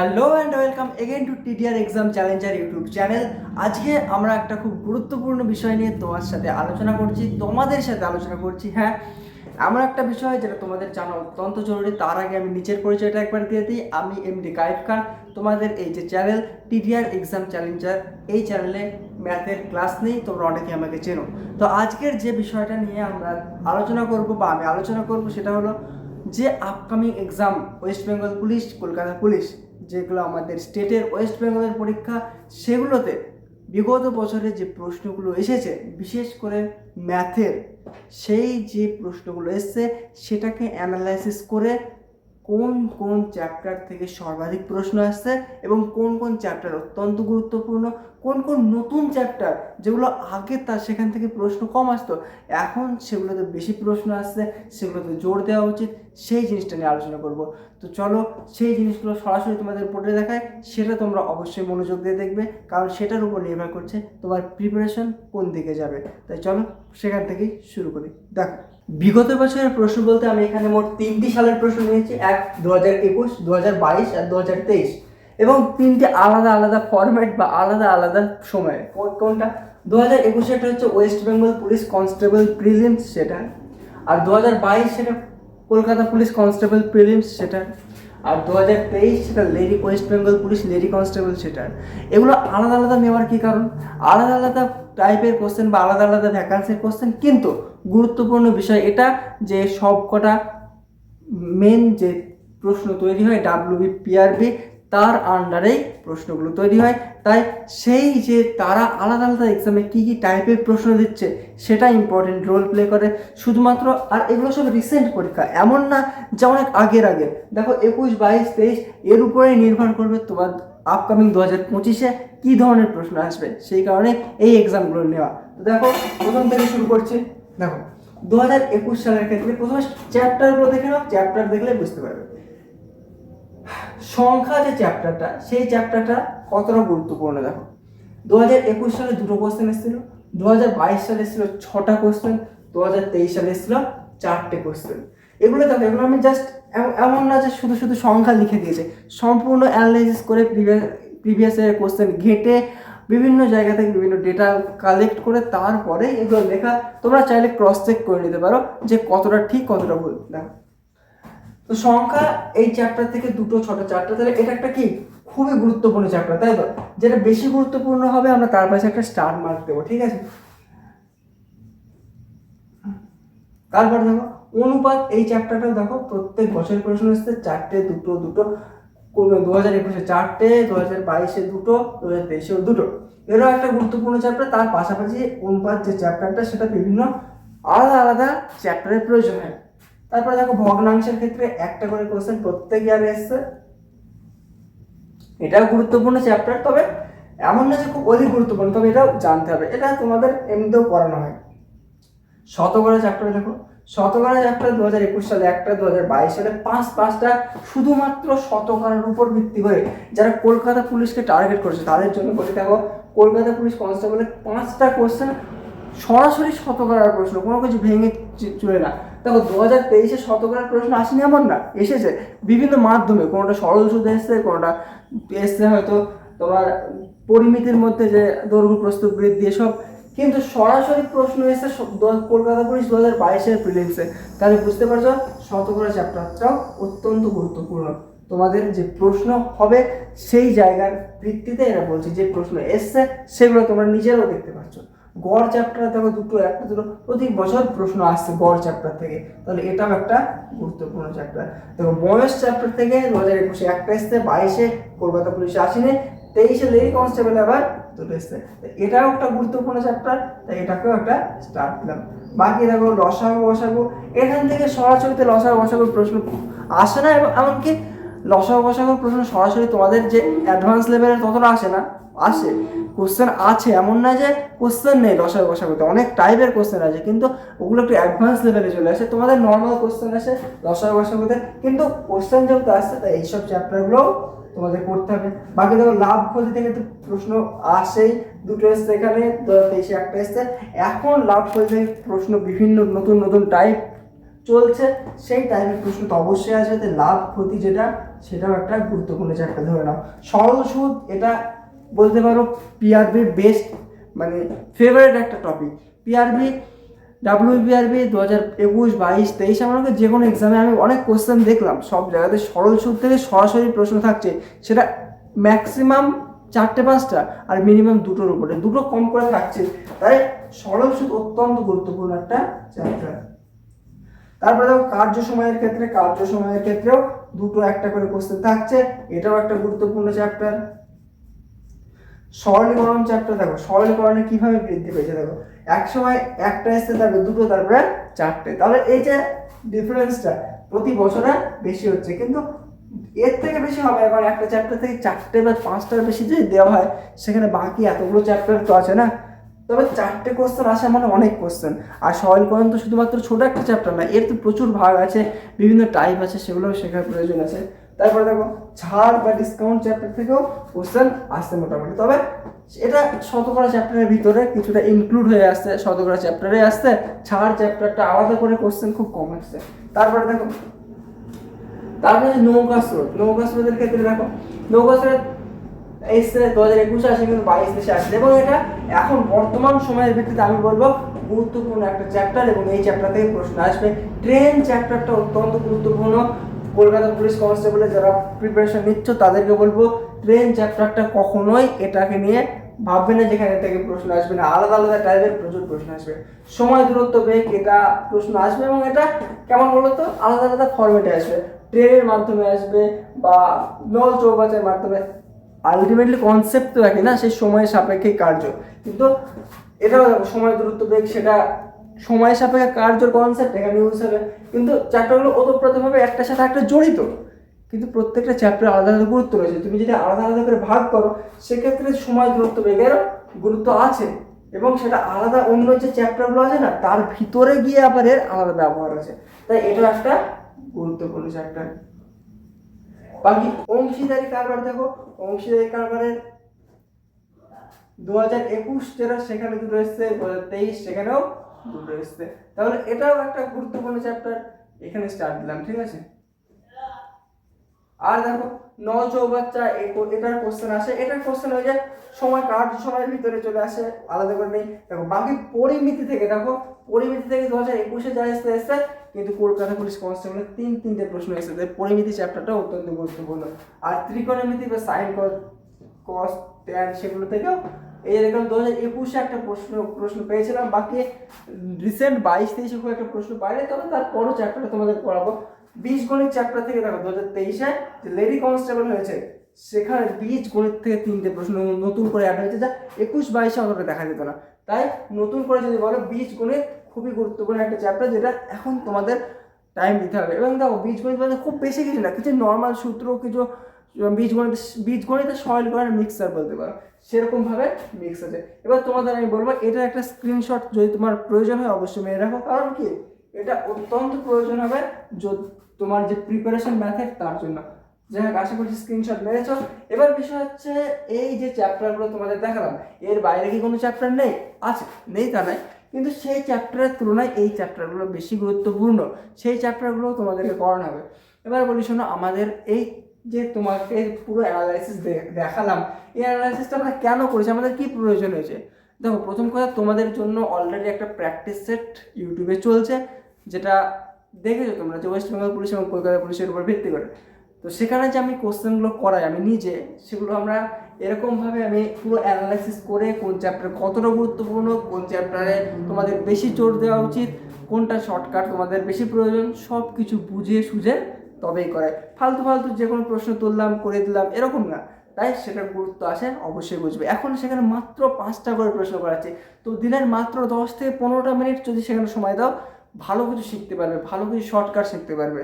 Hello and welcome again to T D R exam challenger YouTube channel আজকে আমরা একটা খুব গুরুত্বপূর্ণ বিষয় নিয়ে তোমার সাথে আলোচনা করছি, তোমাদের সাথে আলোচনা করছি হ্যাঁ? এমন একটা বিষয় যেটা তোমাদের জানা অত্যন্ত জরুরি, তার আগে আমি নিচের পরিচয়টা একবার দিয়ে দিই। আমি এমডি গাইড খান, তোমাদের এই যে চ্যানেল টিডিআর এক্সাম চ্যালেঞ্জার এই চ্যানেলে ম্যাথের ক্লাস নেই, তোমরা অনেকে আমাকে চেনো। তো আজকের যে বিষয়টা নিয়ে আমরা আলোচনা করব বা আমি আলোচনা করব সেটা হলো যে upcoming exam West Bengal police Kolkata police যেগুলো আমাদের স্টেটের ওয়েস্ট বেঙ্গলের পরীক্ষা, সেগুলোতে বিগত বছরে যে প্রশ্নগুলো এসেছে, বিশেষ করে ম্যাথের, সেই যে প্রশ্নগুলো এসছে, সেটাকে অ্যানালাইসিস করে কোন কোন চ্যাপ্টার থেকে সর্বাধিক প্রশ্ন আসছে এবং কোন কোন চ্যাপ্টার অত্যন্ত গুরুত্বপূর্ণ, কোন কোন নতুন চ্যাপ্টার যেগুলো আগে তার সেখান থেকে প্রশ্ন কম আসতো, এখন সেগুলোতে বেশি প্রশ্ন আসছে, সেগুলোতে জোর দেওয়া উচিত, সেই জিনিসটা নিয়ে আলোচনা করব। তো চলো সেই জিনিসগুলো সরাসরি তোমাদের বোর্ডে দেখায়, সেটা তোমরা অবশ্যই মনোযোগ দিয়ে দেখবে, কারণ সেটার উপর নির্ভর করছে তোমার প্রিপারেশন কোন দিকে যাবে। তাই চলো সেখান থেকেই শুরু করি। দেখো। বিগত বছরের প্রশ্ন বলতে আমি এখানে মোট তিনটি সালের প্রশ্ন নিয়েছি, এক দু হাজার একুশ দু হাজার বাইশ আর দু হাজার তেইশ। এবং তিনটে আলাদা আলাদা ফরম্যাট বা আলাদা আলাদা সময়ে। কোনটা? দু হাজার একুশেটা হচ্ছে West Bengal police constable prelims সেটা। আর দু হাজার বাইশ সেটা কলকাতা পুলিশ কনস্টেবল প্রিলিমস সেটা। আর দু হাজার তেইশ সেটা lady West Bengal police lady constable সেটার। এগুলো আলাদা আলাদা নেওয়ার কী কারণ? আলাদা আলাদা টাইপের কোশ্চেন বা আলাদা আলাদা ভ্যাকান্সির কোশ্চেন কিন্তু গুরুত্বপূর্ণ বিষয় এটা যে সব কটা মেন যে প্রশ্ন তৈরি হয় ডাব্লিউবি পিআরবি তার আন্ডারেই প্রশ্নগুলো তৈরি হয়। তাই সেই যে তারা আলাদা আলাদা এক্সামে কী কী টাইপের প্রশ্ন দিচ্ছে, সেটা ইম্পর্টেন্ট রোল প্লে করে। শুধুমাত্র আর এগুলো সব রিসেন্ট পরীক্ষা, এমন না যে অনেক আগের আগে। দেখো একুশ, বাইশ, তেইশ, এর উপরেই নির্ভর করবে তোমার আপকামিং দু হাজার পঁচিশে কী ধরনের প্রশ্ন আসবে, সেই কারণে এই এক্সামগুলো নেওয়া। দেখো, প্রথম থেকে শুরু করছি। দেখো দু হাজার একুশ সালের ক্ষেত্রে প্রথমে চ্যাপ্টারগুলো দেখে নাও চ্যাপ্টার দেখলে বুঝতে পারবে। সংখ্যা যে চ্যাপ্টারটা সেই চ্যাপ্টারটা কতটা গুরুত্বপূর্ণ দেখো? দু হাজার একুশ সালে দুটো কোশ্চেন এসেছিল দু হাজার বাইশ সালে এসেছিল ছটা কোশ্চেন দু হাজার তেইশ সালে এসেছিল চারটে কোশ্চেন এগুলো দেখো, এগুলো আমি জাস্ট এমন না যে শুধু শুধু সংখ্যা লিখে দিয়েছে, সম্পূর্ণ অ্যানালাইসিস করে প্রিভিয়াস প্রিভিয়াস ইয়ার কোশ্চেন ঘেঁটে বিভিন্ন জায়গা থেকে বিভিন্ন ডেটা কালেক্ট করে তারপরে এগুলো লেখা তোমরা চাইলে ক্রস চেক করে নিতে পারো যে কতটা ঠিক, কতটা ভুল। দেখো তো সংখ্যা এই চ্যাপ্টার থেকে দুটো, ছোট চারটা তাহলে এটা একটা কি? খুবই গুরুত্বপূর্ণ চ্যাপ্টার তাই তো? যেটা বেশি গুরুত্বপূর্ণ হবে, আমরা তার পাশে একটা স্টার মার্ক দেবো, ঠিক আছে? তারপর দেখো, অনুপাত এই চ্যাপ্টারটাও দেখো, প্রত্যেক বছরের প্রশ্ন আসছে, চারটে, দুটো দুটো দু হাজার একুশে চারটে দু হাজার বাইশে দুটো দু হাজার তেইশেও দুটো। এরও একটা গুরুত্বপূর্ণ চ্যাপ্টার তার পাশাপাশি অনুপাত যে চ্যাপ্টারটা সেটা বিভিন্ন আলাদা আলাদা চ্যাপ্টারের প্রয়োজন হয়। তারপরে দেখো ভগ্নাংশের ক্ষেত্রে একটা করে কোশ্চেন প্রত্যেক ইয়ারে এসছে। এটাও গুরুত্বপূর্ণ চ্যাপ্টার তবে এমন না যে খুব অধিক গুরুত্বপূর্ণ, তবে এটাও জানতে হবে। এটা তোমাদের এমনিতেও করানো হয়। শতকরা চ্যাপ্টার দেখো, শতকরা চ্যাপ্টার দু হাজার একুশ সালে একটা দু হাজার বাইশ সালে পাঁচ, পাঁচটা শুধুমাত্র শতকরার উপর ভিত্তি করে যারা কলকাতা পুলিশকে টার্গেট করেছে, তাদের জন্য বলে দেখো কলকাতা পুলিশ কনস্টেবলের পাঁচটা কোশ্চেন সরাসরি শতকরার প্রশ্ন, কোনো কিছু ভেঙে চলে না। দেখো দু হাজার তেইশে শতকরার প্রশ্ন আসেনি এমন না, এসেছে। বিভিন্ন মাধ্যমে, কোনোটা সরল সুদে এসছে, কোনোটা এসছে হয়তো তোমার পরিমিতির মধ্যে যে দৈর্ঘ্য, প্রস্তুত বৃদ্ধি, এসব। কিন্তু সরাসরি প্রশ্ন এসে কলকাতা পুলিশ দু হাজার বাইশের প্রিলিমসে তাহলে বুঝতে পারছ, শতকরা চ্যাপ্টারটাও অত্যন্ত গুরুত্বপূর্ণ। তোমাদের যে প্রশ্ন হবে সেই জায়গার ভিত্তিতে এরা বলছে, যে প্রশ্ন এসছে, সেগুলো তোমরা নিজেরাও দেখতে পাচ্ছ গড় চ্যাপ্টার দেখো দুটো, একটা দুটো, প্রতি বছর প্রশ্ন আসছে গড় চ্যাপ্টার থেকে। তাহলে এটাও একটা গুরুত্বপূর্ণ চ্যাপ্টার দেখো, বয়স চ্যাপ্টার থেকে দু হাজার একুশে একটা এসছে, বাইশে কলকাতা পুলিশে আসেনি, তেইশে লেডি কনস্টেবল আবার দুটো এসছে। এটাও একটা গুরুত্বপূর্ণ চ্যাপ্টার তাই এটাকেও একটা স্টার্ট দিলাম। বাকি দেখো, লসাগু, বসাগু, এখান থেকে সরাসরিতে লসাগু, বসাগুর প্রশ্ন আসে না, এবং এমনকি লসাগু, বসাগুর প্রশ্ন সরাসরি তোমাদের যে অ্যাডভান্স লেভেলের ততটা আসে না, আসে। কোশ্চেন আছে, এমন না যে কোশ্চেন নেই লসাগু বসাগুতে অনেক টাইপের কোশ্চেন আছে, কিন্তু ওগুলো একটু অ্যাডভান্স লেভেলে চলে আসে। তোমাদের নর্মাল কোশ্চেন আসে লসাগু বসাগুতে কিন্তু কোশ্চেন যেহেতু আসছে, তাই এইসব চ্যাপ্টারগুলো তোমাদের করতে হবে। বাকি দেখো লাভ ক্ষতি থেকে তো প্রশ্ন আসেই। দুটো এসছে এখানে তেইশে একটা এসছে। এখন লাভ ক্ষতি থেকে প্রশ্ন বিভিন্ন নতুন নতুন টাইপ চলছে। সেই টাইপের প্রশ্ন তো অবশ্যই যে লাভ ক্ষতি যেটা, সেটাও একটা গুরুত্বপূর্ণ চ্যাপ্টার ধরে নাও। সরল সুদ, এটা বলতে পারো পিআরবির বেস্ট মানে ফেভারিট একটা topic P R B W B R B দু হাজার একুশ, বাইশ, তেইশ, আমাকে যে কোনো এক্সামে আমি অনেক কোশ্চেন দেখলাম। সব জায়গাতে সরল সুদ থেকে সরাসরি প্রশ্ন থাকছে। সেটা ম্যাক্সিমাম চারটে পাঁচটা আর মিনিমাম দুটোর উপরে। দুটো কম করে থাকছে। তাই সরল সুদ অত্যন্ত গুরুত্বপূর্ণ একটা চ্যাপ্টার তারপরে দেখো কার্য সময়ের ক্ষেত্রে, কার্য সময়ের ক্ষেত্রেও দুটো একটা করে কোশ্চেন থাকছে। এটাও একটা গুরুত্বপূর্ণ চ্যাপ্টার সরলীকরণ চ্যাপ্টার দেখো সরলীকরণে কীভাবে বৃদ্ধি পেয়েছে দেখো। এক সময় একটা এসছে তারপরে দুটো, তারপরে চারটে। তাহলে এই যে ডিফারেন্সটা প্রতি বছরে বেশি হচ্ছে। কিন্তু এর থেকে বেশি হবে, এবার একটা চ্যাপ্টার থেকে চারটে বা পাঁচটার বেশি যদি দেওয়া হয়, সেখানে বাকি এতগুলো চ্যাপ্টার তো আছে না? তবে চারটে কোশ্চেন আসা মানে অনেক কোশ্চেন আর সরলীকরণ তো শুধুমাত্র ছোট একটা চ্যাপ্টার না, এর তো প্রচুর ভাগ আছে, বিভিন্ন টাইপ আছে, সেগুলোও শেখার প্রয়োজন আছে। তারপরে দেখো, ছাড় বা ডিসকাউন্ট চ্যাপ্টার থেকেও কোশ্চেন আসছে মোটামুটি। তবে এটা শতকরা চ্যাপ্টারের ভিতরে কিছুটা ইনক্লুড হয়ে আসছে, শতকরা চ্যাপ্টারে আসছে। ছাড় চ্যাপ্টারটা আলাদা করে কোশ্চেন খুব কম আসছে। তারপরে দেখো, তারপরে নৌকা স্রোত। নৌকা স্রোতের ক্ষেত্রে দেখো, নৌকা স্রোত এসছে দু হাজার একুশে আসে কিন্তু বাইশ দেশে আসছে এবং এটা এখন বর্তমান সময়ের ভিত্তিতে আমি বলব গুরুত্বপূর্ণ একটা চ্যাপ্টার এবং এই চ্যাপ্টার থেকে প্রশ্ন আসবে। ট্রেন চ্যাপ্টারটা অত্যন্ত গুরুত্বপূর্ণ। কলকাতা পুলিশ কনস্টেবলে যারা প্রিপারেশন নিচ্ছ তাদেরকে বলব ট্রেন চ্যাপ্টারটা কখনোই এটাকে নিয়ে ভাববে না যেখানে থেকে প্রশ্ন আসবে না। আলাদা আলাদা টাইপের প্রচুর প্রশ্ন আসবে। সময় দূরত্ব বেগ, এটা প্রশ্ন আসবে এবং এটা কেমন বলতো? আলাদা আলাদা ফরম্যাটে আসবে। ট্রেনের মাধ্যমে আসবে বা নল চৌবাচের মাধ্যমে। আলটিমেটলি কনসেপ্ট তো একই না, সেই সময় সাপেক্ষে কার্য। কিন্তু দেখো, সময় দূরত্ব বেগ, সেটা সময় সাপেক্ষে কার্যর কনসেপ্ট এখানে ইউজ হবে। কিন্তু চ্যাপ্টারগুলো ওতপ্রোতভাবে একটার সাথে একটা জড়িত। কিন্তু প্রত্যেকটা চ্যাপ্টার আলাদা আলাদা গুরুত্ব রয়েছে। তুমি যদি আলাদা আলাদা করে ভাগ করো, সেক্ষেত্রে সময় দূরত্ব বেগেরও গুরুত্ব আছে। এবং সেটা আলাদা অন্য যে চ্যাপ্টারগুলো আছে না, তার ভিতরে গিয়ে আবার এর আলাদা ব্যবহার আছে। তাই এটা একটা গুরুত্বপূর্ণ চ্যাপ্টার বাকি অংশীদারি কারবার দেখো। অংশীদারি কারবারের দু হাজার একুশ যেটা, সেখানে দুটো এসছে দু হাজার তেইশ, সেখানেও দুটো এসছে। তাহলে এটাও একটা গুরুত্বপূর্ণ চ্যাপ্টার এখানে স্টার্ট দিলাম, ঠিক আছে? আর দেখো ন চৌবাচ্চা এটার কোশ্চেন আসে। এটার কোশ্চেন হয়ে যায় সময় কার্য সময়ের ভিতরে চলে আসে, আলাদা করে নেই। দেখো, বাকি পরিমিতি থেকে, দেখো, পরিমিতি থেকে দু হাজার একুশে যা এসছে এসছে, কিন্তু কলকাতা পুলিশ কনস্টেবলের তিন, তিনটে প্রশ্ন এসেছে তাই পরিমিতি চ্যাপ্টারটা অত্যন্ত গুরুত্বপূর্ণ। আর ত্রিকোণমিতি বা সাইন কস ট্যান সেগুলো থেকেও এই দেখলাম দু হাজার একুশে একটা প্রশ্ন প্রশ্ন পেয়েছিলাম, বাকি রিসেন্ট বাইশ তেইশে খুব একটা প্রশ্ন পাইনি, তবে তারপরও চ্যাপ্টারটা তোমাদের পড়াবো। বীজ গণিত চ্যাপ্টার থেকে দেখো, দু হাজার তেইশে যে লেডি কনস্টেবল হয়েছে, সেখানে বীজ গণিত থেকে তিনটে প্রশ্ন নতুন করে অ্যাড হয়েছে, যা একুশ বাইশে অতটা দেখা যেত না। তাই নতুন করে যদি বলো বীজ গণিত খুবই গুরুত্বপূর্ণ একটা চ্যাপ্টার যেটা এখন তোমাদের টাইম দিতে হবে। এবং দেখো বীজগণিত মানে খুব বেশি কিছু না, কিছু নর্মাল সূত্র, কিছু বীজগণিত বীজগণিতের সরলীকরণের মিক্সার বলতে পারো। সেরকমভাবে মিক্স আছে। এবার তোমাদের আমি বলব এটা একটা স্ক্রিনশট যদি তোমার প্রয়োজন হয়, অবশ্যই মেরে রাখো। কারণ কি? এটা অত্যন্ত প্রয়োজন হবে তোমার যে প্রিপারেশন ম্যাথের তার জন্য। যাই হোক, আশা করছি স্ক্রিনশট মেরেছো। এবার বিষয় হচ্ছে, এই যে চ্যাপ্টারগুলো তোমাদের দেখালাম, এর বাইরে কি কোনো চ্যাপ্টার নেই? আছে, নেই তা নয়। কিন্তু সেই চ্যাপ্টারের তুলনায় এই চ্যাপ্টারগুলো বেশি গুরুত্বপূর্ণ। সেই চ্যাপ্টারগুলো তোমাদেরকে করানো হবে। এবার বলি, শোনো, আমাদের এই যে তোমাকে পুরো অ্যানালাইসিস দেখালাম। এই অ্যানালাইসিসটা আমরা কেন করেছি? আমাদের কী প্রয়োজন হয়েছে? দেখো, প্রথম কথা, তোমাদের জন্য অলরেডি একটা প্র্যাকটিস সেট ইউটিউবে চলছে, যেটা দেখেছ তোমরা যে ওয়েস্ট বেঙ্গল পুলিশ এবং কলকাতা পুলিশের উপর ভিত্তি করে। তো সেখানে যে আমি কোশ্চেনগুলো করাই, আমি নিজে, সেগুলো আমরা এরকমভাবে আমি পুরো অ্যানালাইসিস করে কোন চ্যাপ্টার কতটা গুরুত্বপূর্ণ, কোন চ্যাপ্টারে তোমাদের বেশি জোর দেওয়া উচিত, কোনটা শর্টকাট তোমাদের বেশি প্রয়োজন সব কিছু বুঝিয়ে সুঝে তবেই করায় ফালতু ফালতু যে কোনো প্রশ্ন তুললাম, করে দিলাম, এরকম না। তাই সেটার গুরুত্ব আসে অবশ্যই বুঝবে। এখন সেখানে মাত্র পাঁচটা করে প্রশ্ন করাচ্ছে তো দিনের মাত্র দশ থেকে পনেরোটা মিনিট যদি সেখানে সময় দাও, ভালো কিছু শিখতে পারবে, ভালো কিছু শর্টকাট শিখতে পারবে।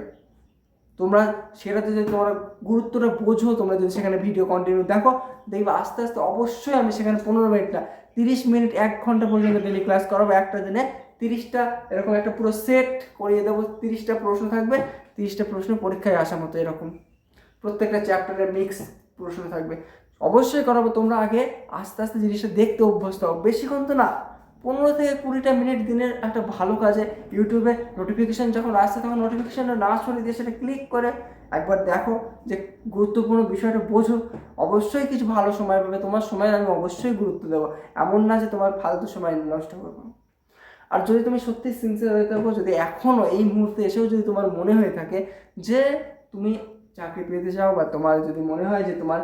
তোমরা সেটাতে যদি তোমরা গুরুত্বটা বোঝো, তোমরা যদি সেখানে ভিডিও কন্টিনিউ দেখো, দেখবে আস্তে আস্তে অবশ্যই আমি সেখানে পনেরো মিনিট না তিরিশ মিনিট এক ঘণ্টা পর্যন্ত ডেলি ক্লাস করাবো। একটা দিনে তিরিশটা, এরকম একটা পুরো সেট করিয়ে দেবো, তিরিশটা প্রশ্ন থাকবে। তিরিশটা প্রশ্ন পরীক্ষায় আসা মতো এরকম। প্রত্যেকটা চ্যাপ্টারে মিক্স প্রশ্ন থাকবে। অবশ্যই করাবো, তোমরা আগে আস্তে আস্তে জিনিসটা দেখতে অভ্যস্ত হও। বেশিক্ষণ তো না, পনেরো থেকে কুড়িটা মিনিট দিনের একটা ভালো কাজে ইউটিউবে নোটিফিকেশান যখন আসছে, তখন নোটিফিকেশানটা না সরিয়ে দিয়ে সেটা ক্লিক করে একবার দেখো যে গুরুত্বপূর্ণ বিষয়টা বোঝো। অবশ্যই কিছু ভালো সময় পাবে। তোমার সময় আমি অবশ্যই গুরুত্ব দেবো। এমন না যে তোমার ফালতু সময় নষ্ট করব। আর যদি তুমি সত্যি সিনসিয়ার হয়ে থাকো, যদি এখনও এই মুহূর্তে এসেও যদি তোমার মনে হয়ে থাকে যে তুমি চাকরি পেতে চাও বা তোমার যদি মনে হয় যে তোমার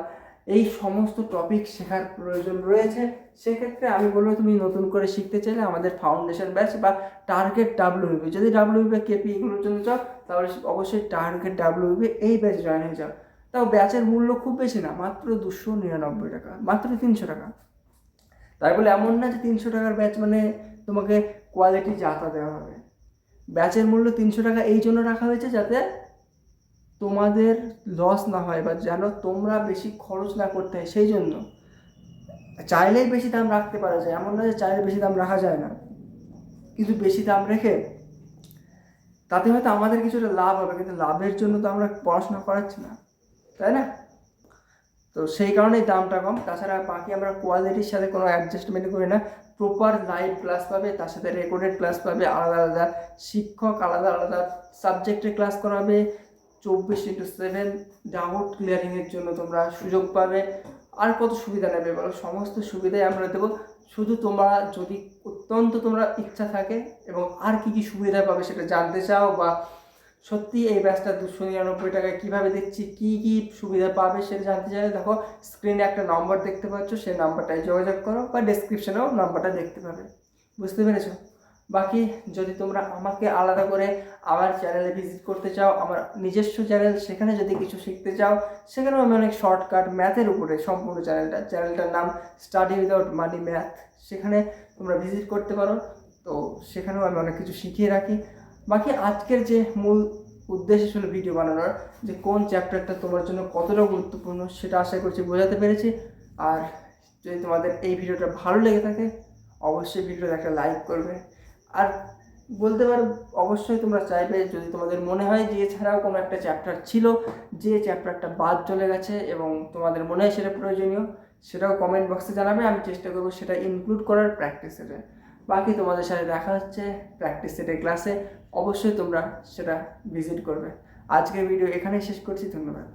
এই সমস্ত টপিক শেখার প্রয়োজন রয়েছে, সেক্ষেত্রে আমি বলব তুমি নতুন করে শিখতে চাইলে আমাদের ফাউন্ডেশন ব্যাচ বা target W B W B K জন্য চাও, তাহলে অবশ্যই target W B batch join হয়ে যাও। তাও ব্যাচের মূল্য খুব বেশি না, মাত্র দুশো নিরানব্বই টাকা, মাত্র তিনশো টাকা। তাই বলে এমন না যে তিনশো টাকার ব্যাচ মানে তোমাকে কোয়ালিটি যাতা দেওয়া হবে। ব্যাচের মূল্য তিনশো টাকা এই জন্য রাখা হয়েছে যাতে তোমাদের লস না হয় বা যেন তোমরা বেশি খরচ না করতে হয়, সেই জন্য। চাইলেই বেশি দাম রাখতে পারা যায়, এমন না যে চাইলে বেশি দাম রাখা যায় না। কিন্তু বেশি দাম রেখে তাতে হয়তো আমাদের কিছুটা লাভ হবে, কিন্তু লাভের জন্য তো আমরা পড়াশোনা করাচ্ছি না, তাই না? তো সেই কারণেই দামটা কম। তাছাড়া বাকি আমরা কোয়ালিটির সাথে কোনো অ্যাডজাস্টমেন্ট করি না। প্রপার লাইভ ক্লাস পাবে, তার সাথে রেকর্ডেড ক্লাস পাবে, আলাদা আলাদা। শিক্ষক আলাদা আলাদা। সাবজেক্টের ক্লাস করাবে, চব্বিশ ইন্টু সেভেন ডাউট ক্লিয়ারিংয়ের জন্য তোমরা সুযোগ পাবে। আর কত সুবিধা নেবে বলো? সমস্ত সুবিধাই আমরা দেবো। শুধু তোমরা যদি অত্যন্ত তোমরা ইচ্ছা থাকে এবং আর কি কি সুবিধা পাবে সেটা জানতে চাও বা সত্যি এই ব্যাচটা দুশো নিরানব্বই টাকায় কীভাবে দেখছি, কী কী সুবিধা পাবে সেটা জানতে চাইলে দেখো স্ক্রিনে একটা নম্বর দেখতে পাচ্ছ, সেই নাম্বারটায় যোগাযোগ করো বা ডেসক্রিপশনেও নাম্বারটা দেখতে পাবে। বুঝতে পেরেছ? বাকি যদি তোমরা আমাকে আলাদা করে আমার চ্যানেলে ভিজিট করতে চাও, আমার নিজস্ব চ্যানেল সেখানে যদি কিছু শিখতে চাও, সেখানেও আমি অনেক শর্টকাট ম্যাথের উপরে সম্পূর্ণ চ্যানেলটা চ্যানেলটার নাম স্টাডি উইদাউট মানি ম্যাথ সেখানে তোমরা ভিজিট করতে পারো। তো সেখানেও আমি অনেক কিছু শিখিয়ে রাখি। বাকি আজকের যে মূল উদ্দেশ্য ছিল ভিডিও বানানোর, যে কোন চ্যাপ্টারটা তোমার জন্য কতটা গুরুত্বপূর্ণ সেটা আশা করছি বোঝাতে পেরেছি। আর যদি তোমাদের এই ভিডিওটা ভালো লেগে থাকে, অবশ্যই ভিডিওতে একটা লাইক করবে। আর বলতে পারো, অবশ্যই তোমরা চাইবে যদি তোমাদের মনে হয় যে এছাড়াও কোনো একটা চ্যাপ্টার ছিল, যে চ্যাপ্টারটা বাদ চলে গেছে এবং তোমাদের মনে হয় সেটা প্রয়োজনীয়, সেটাও কমেন্ট বক্সে জানাবে। আমি চেষ্টা করব সেটা ইনক্লুড করার প্র্যাকটিস সেটে বাকি তোমাদের সাথে দেখা হচ্ছে প্র্যাকটিস সেটের ক্লাসে অবশ্যই তোমরা সেটা ভিজিট করবে। আজকের ভিডিও এখানেই শেষ করছি ধন্যবাদ।